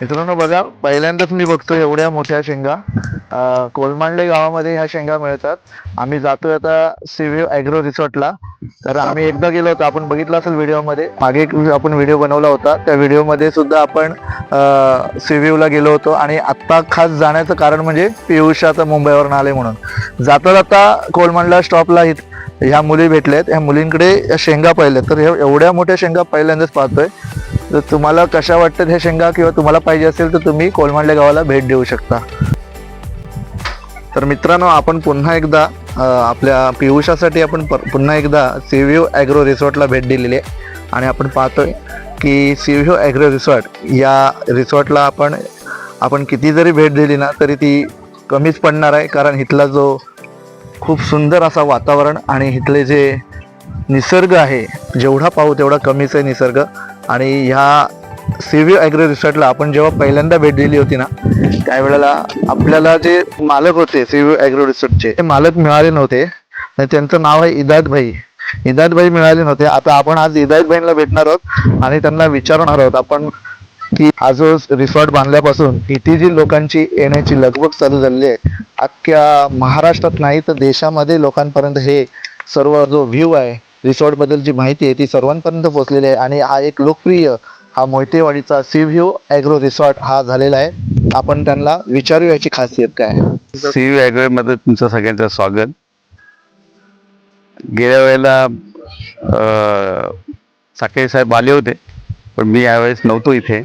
मित्रांनो बघा पहिल्यांदाच मी बघतो एवढ्या मोठ्या शेंगा. कोलमांडले गावामध्ये ह्या शेंगा मिळतात. आम्ही जातोय आता सिव्हिव अॅग्रो रिसॉर्टला. तर आम्ही एकदा गेलो होतो आपण बघितलं असेल व्हिडिओमध्ये. मागे आपण व्हिडिओ बनवला होता. त्या व्हिडिओमध्ये सुद्धा आपण सिव्हिवला गेलो होतो. आणि आत्ता खास जाण्याचं कारण म्हणजे पियुष आता मुंबईवरून आले म्हणून. जाता जाता कोलमांडला स्टॉपला इथ ह्या मुली भेटल्यात ह्या मुलींकडे शेंगा पाहिल्यात. तर ह्या एवढ्या मोठ्या शेंगा पहिल्यांदाच पाहतोय. तर तुम्हाला कशा वाटतात ह्या शेंगा किंवा तुम्हाला पाहिजे असेल तर तुम्ही कोलमांडल्या गावाला भेट देऊ शकता. तर मित्रांनो आपण पुन्हा एकदा आपल्या पियुषासाठी आपण पुन्हा एकदा सिव्ह्यू ॲग्रो रिसॉर्टला भेट दिलेली आहे. आणि आपण पाहतोय की सिव्ह्यू ॲग्रो रिसॉर्ट या रिसॉर्टला आपण आपण किती जरी भेट दिली ना तरी ती कमीच पडणार आहे. कारण इथला जो खूप सुंदर असा वातावरण आणि इथले जे निसर्ग आहे जेवढा पाहू तेवढा कमीच आहे निसर्ग. आणि ह्या सिव्ही ॲग्रो रिसॉर्टला आपण जेव्हा पहिल्यांदा भेट दिली होती ना त्यावेळेला आपल्याला जे मालक होते सिव्ही ॲग्रो रिसॉर्टचे ते मालक मिळाले नव्हते. आणि त्यांचं नाव आहे इदात भाई. इदात भाई मिळाले नव्हते. आता आपण आज इदात भाईंना भेटणार आहोत आणि त्यांना विचारणार आहोत आपण की हा जो रिसॉर्ट बांधल्यापासून किती जी लोकांची येण्याची लगबग चालू झालेली आहे. अख्ख्या महाराष्ट्रात नाही तर देशामध्ये लोकांपर्यंत हे सर्व जो व्ह्यू आहे रिसॉर्टबद्दल जी माहिती आहे ती सर्वांपर्यंत पोहोचलेली आहे. आणि हा एक लोकप्रिय हा मोहितेवाडीचा सीव्ह्यू ॲग्रो रिसॉर्ट हा झालेला आहे. आपण त्यांना विचारू याची खासियत काय सीव्ह्यू सी मध्ये तुमचं सगळ्यांचं स्वागत. गेल्या वेळेला अं, साखरे साहेब आले होते पण मी यावेळेस नव्हतो इथे.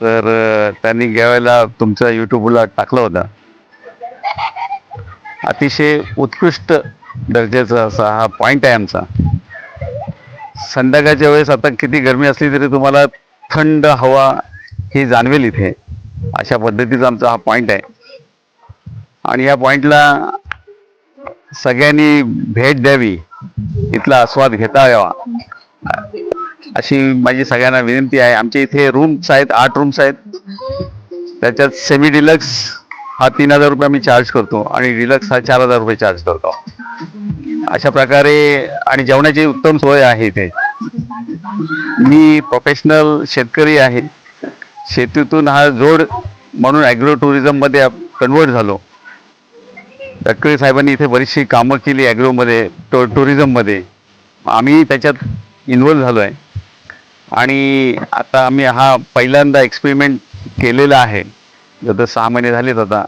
तर त्यांनी गेल्या तुमच्या तुमचं युट्यूबला टाकलं होतं. अतिशय उत्कृष्ट दर्जाचा असा हा पॉईंट आहे आमचा. संध्याकाळच्या वेळेस आता किती गरमी असली तरी तुम्हाला थंड हवा ही जाणवेल इथे. अशा पद्धतीचा आमचा हा पॉईंट आहे. आणि या पॉईंटला सगळ्यांनी भेट द्यावी. इथला आस्वाद घेता यावा. अशी माझी सगळ्यांना विनंती आहे. आमच्या इथे रूम्स आहेत आठ रूम्स आहेत. त्याच्यात सेमी डिलक्स हा तीन हजार रुपये आम्ही चार्ज करतो आणि डिलक्स हा चार हजार रुपये चार्ज करतो. अशा प्रकारे आणि जेवणाची उत्तम सोय आहे इथे. मी प्रोफेशनल शेतकरी आहे. शेतीतून हा जोड म्हणून ॲग्रो टुरिझममध्ये कन्वर्ट झालो. तटकरे साहेबांनी इथे बरीचशी कामं केली ॲग्रोमध्ये टो टुरिझममध्ये आम्ही त्याच्यात इन्व्हॉल्व झालो आहे आणि आता आम्ही हा पहिल्यांदा एक्सपेरिमेंट केलेला आहे. जर सहा महिने झालेत आता.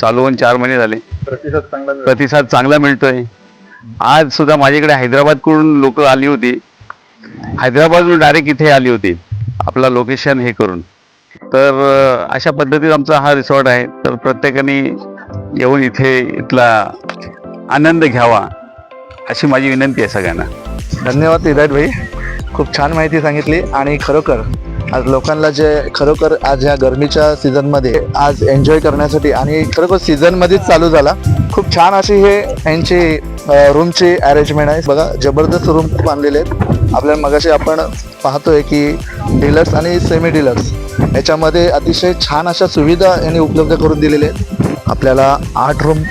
चालू होऊन चार महिने झाले. प्रतिसाद चांगला प्रतिसाद चांगला मिळतोय. आज सुद्धा माझ्याकडे हैदराबादकडून लोक आली होती. हैदराबादहून डायरेक्ट इथे आली होती. आपला लोकेशन हे करून. तर अं, अशा पद्धतीत आमचा हा रिसॉर्ट आहे. तर प्रत्येकाने येऊन इथे इथला आनंद घ्यावा अशी माझी विनंती आहे सगळ्यांना. धन्यवाद हिदायत भाई. खूप छान माहिती सांगितली आणि खरोखर आज लोकांना जे खरोखर आज ह्या गरमीच्या सीझनमध्ये आज एन्जॉय करण्यासाठी आणि खरोखर सीझनमध्येच चालू झाला खूप छान अशी हे यांची रूमची अरेंजमेंट आहे. बघा जबरदस्त रूम खूप आणलेले आहेत. आपल्याला मगाशी आपण पाहतोय की डीलर्स आणि सेमी डीलर्स याच्यामध्ये अतिशय छान अशा सुविधा यांनी उपलब्ध करून दिलेल्या आहेत. आपल्याला आठ रूम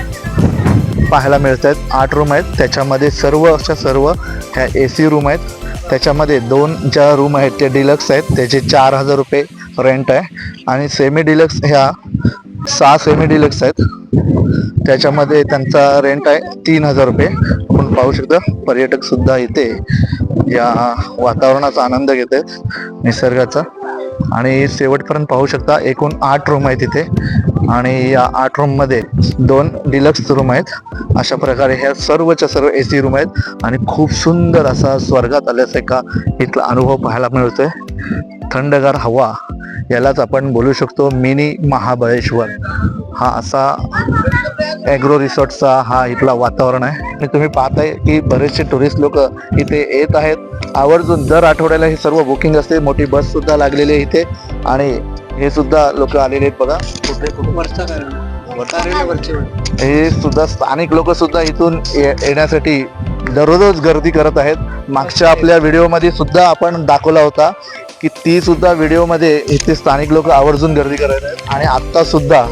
पाहायला मिळत आहेत आठ रूम आहेत. त्याच्यामध्ये सर्व अशा सर्व ह्या ए सी रूम आहेत. त्याच्यामध्ये दोन ज्या रूम आहेत त्या डिलक्स आहेत. त्याचे चार हजार रुपये रेंट आहे. आणि सेमी डिलक्स ह्या सहा सेमी डिलक्स आहेत. त्याच्यामध्ये त्यांचा रेंट आहे तीन हजार रुपये. आपण पाहू शकतो पर्यटकसुद्धा इथे या वातावरणाचा आनंद घेत आहेत निसर्गाचा. आणि शेवटपर्यंत पाहू शकता एकूण आठ रूम आहेत इथे. आणि या आठ रूममध्ये दोन डिलक्स रूम आहेत. अशा प्रकारे ह्या सर्वच्या सर्व ए सी रूम आहेत. आणि खूप सुंदर असा स्वर्गात आल्यासारखा इथला अनुभव पाहायला मिळतोय. थंडगार हवा यालाच आपण बोलू शकतो मिनी महाबळेश्वर. हा असा ॲग्रो रिसॉर्टचा हा इथला वातावरण आहे. आणि तुम्ही पाहताय की बरेचसे टुरिस्ट लोक इथे येत आहेत. आवर्जून दर आठवड्याला हे सर्व बुकिंग असते. मोठी बस सुद्धा लागलेली आहे इथे. आणि हे सुद्धा लोक आलेले आहेत बघा. कुठे हे सुद्धा स्थानिक लोक सुद्धा इथून येण्यासाठी दररोज गर्दी करत आहेत. मागच्या आपल्या व्हिडिओमध्ये सुद्धा आपण दाखवला होता की ती सुद्धा व्हिडिओमध्ये इथे स्थानिक लोक आवर्जून गर्दी करत आहेत. आणि आत्ता सुद्धा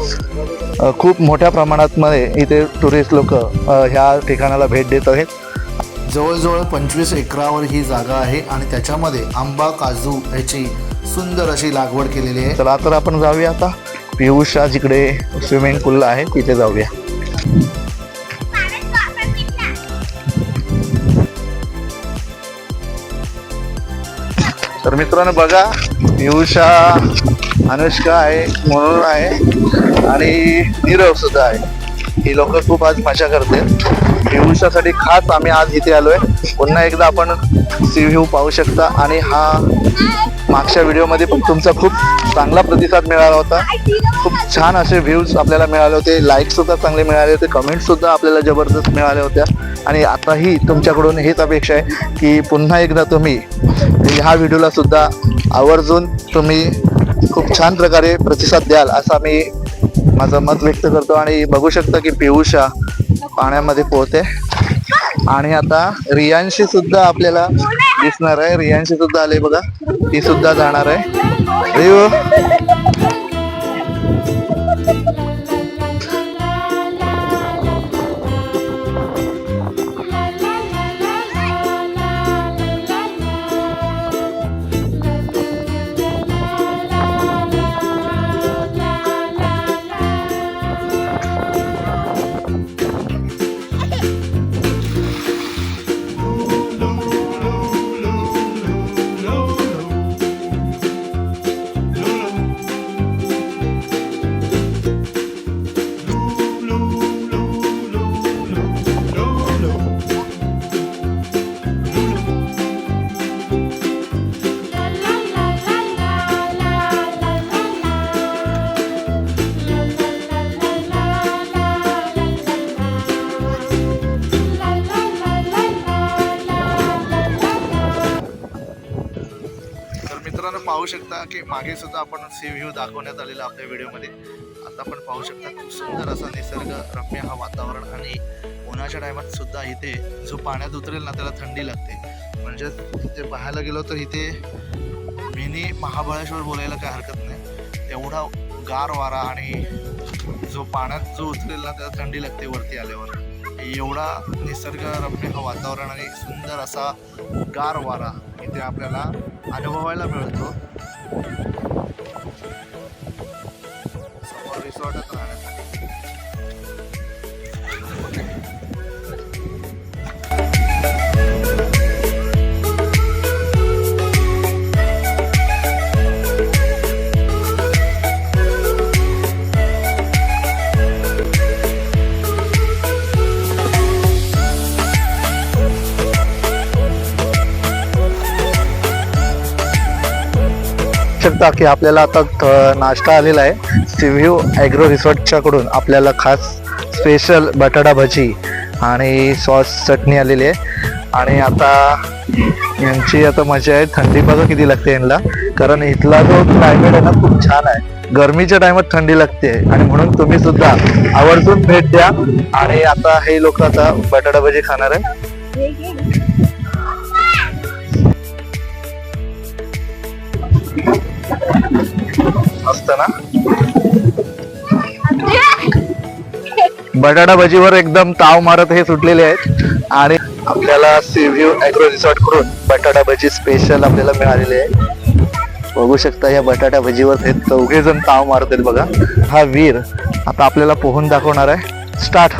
खूप मोठ्या प्रमाणात मध्ये इथे टुरिस्ट लोक ह्या ठिकाणाला भेट देत आहेत. जवळजवळ पंचवीस एकरावर ही जागा आहे आणि त्याच्यामध्ये आंबा काजू ह्याची सुंदर अशी लागवड केलेली आहे. चला तर आपण जाऊया आता. पियुषा जिकडे स्विमिंग पूल आहे तिथे जाऊया. तर मित्रांनो बघा पियुषा अनुष्का आहे म्हणून आहे आणि नीरव सुद्धा आहे. ही लोक खूप आज मजा करते पियुषासाठी खास आम्ही आज इथे आलो आहे पुन्हा एकदा आपण सी व्ह्यू पाहू शकता आणि हा मागच्या व्हिडिओमध्ये पण तुमचा खूप चांगला प्रतिसाद मिळाला होता. खूप छान असे व्ह्यूज आपल्याला मिळाले होते. लाईकसुद्धा चांगले मिळाले होते. कमेंट्ससुद्धा आपल्याला जबरदस्त मिळाल्या होत्या. आणि आताही तुमच्याकडून हेच अपेक्षा आहे की पुन्हा एकदा तुम्ही ह्या व्हिडिओला सुद्धा आवर्जून तुम्ही खूप छान प्रकारे प्रतिसाद द्याल असं मी माझं मत व्यक्त करतो. आणि बघू शकता की पियुषा पाण्यामध्ये पोहते. आणि आता रियांशी सुद्धा आपल्याला दिसणार आहे. रियांशी सुद्धा आले बघा. ती सुद्धा जाणार आहे. रियू पाहू शकता की मागे सुद्धा आपण सी व्ह्यू दाखवण्यात आलेला आपल्या व्हिडिओमध्ये. आता आपण पाहू शकता खूप सुंदर असा निसर्ग रम्य हा वातावरण आणि उन्हाच्या टायमात सुद्धा इथे जो पाण्यात उतरेल ना त्याला थंडी लागते. म्हणजे ते पाहायला गेलो तर इथे मिनी महाबळेश्वर बोलायला काय हरकत नाही. एवढा गार वारा आणि जो पाण्यात जो उतरेल ना त्याला थंडी लागते वरती आल्यावर. एवढा निसर्गरम्य हा वातावरण आणि सुंदर असा गार वारा इथे आपल्याला अनुभवायला मिळतो शकता की आपल्याला आता थ- नाश्ता आलेला आहे. सिव्ह्यू ॲग्रो रिसॉर्टच्याकडून आपल्याला खास स्पेशल बटाटा भजी आणि सॉस चटणी आलेली आहे. आणि आता यांची आता मजा आहे. थंडी बघा किती लागते यांना. कारण इथला जो क्लायमेट आहे ना खूप छान आहे. गरमीच्या टायमात थंडी लागते. आणि म्हणून तुम्ही सुद्धा आवर्जून भेट द्या. आणि आता हे लोक आता बटाटा भजी खाणार आहे मस्त ना बटाटा भजीवर एकदम ताव मारत हे सुटलेले आहेत. आणि आपल्याला सीव्ह्यू अॅग्रो रिसॉर्ट करून बटाटा भजी स्पेशल आपल्याला मिळालेली आहे. बघू शकता या बटाटा भजीवर हे चौघे जण ताव मारत आहेत बघा. हा वीर आता आपल्याला पोहून दाखवणार आहे. स्टार्ट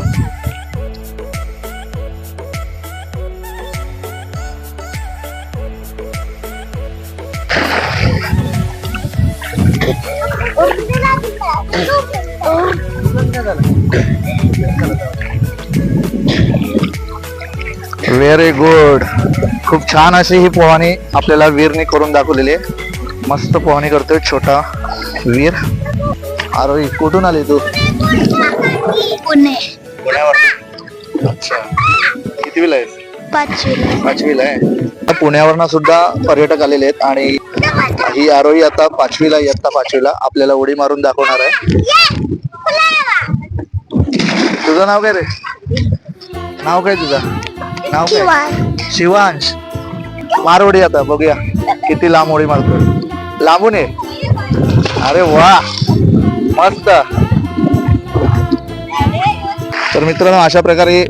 व्हेरी गुड खूप छान अशी ही पोहणी आपल्याला वीरने करून दाखवलेली आहे. मस्त पोहणी करतोय छोटा वीर. अरे कुठून आली तू? पुणे. पुण्यावर अच्छा. कितवीला आहेस? पाचवी पाचवीला. आहे. पुण्यावरनं सुद्धा पर्यटक आलेले आहेत आणि ही आरोही आता पाचवीला इयत्ता पाचवीला. आपल्याला उडी मारून दाखवणार आहे. तुझं नाव काय रे? नाव काय तुझं? नाव काय? शिवांश. मार उडी आता बघूया. किती लांब उडी मारतोय. लांबून ये. अरे वा. मस्त. तर मित्रांनो अशा प्रकारे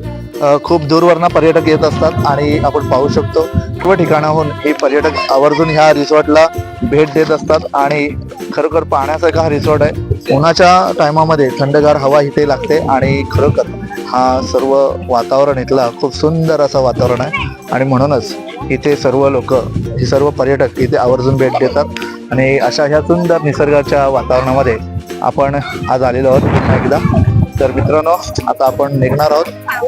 खूप दूरवरनं पर्यटक येत असतात आणि आपण पाहू शकतो सर्व ठिकाणाहून हे पर्यटक आवर्जून ह्या रिसॉर्टला भेट देत असतात आणि खरोखर पाहण्यासारखा हा रिसॉर्ट आहे. उन्हाच्या टायमामध्ये थंडगार हवा इथे लागते आणि खरोखर हा सर्व वातावरण इथला खूप सुंदर असं वातावरण आहे. आणि म्हणूनच इथे सर्व लोक हे सर्व पर्यटक इथे आवर्जून भेट देतात. आणि अशा ह्या सुंदर निसर्गाच्या वातावरणामध्ये आपण आज आलेलो आहोत पुन्हा एकदा. तर मित्रांनो आता आपण निघणार आहोत.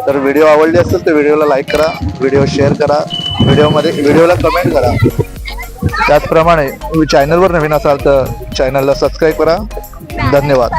तर व्हिडिओ आवडली असेल तर व्हिडिओला लाईक करा व्हिडिओ शेअर करा व्हिडिओमध्ये व्हिडिओला कमेंट करा. त्याचप्रमाणे चॅनलवर नवीन असाल तर चॅनलला सबस्क्राईब करा. धन्यवाद.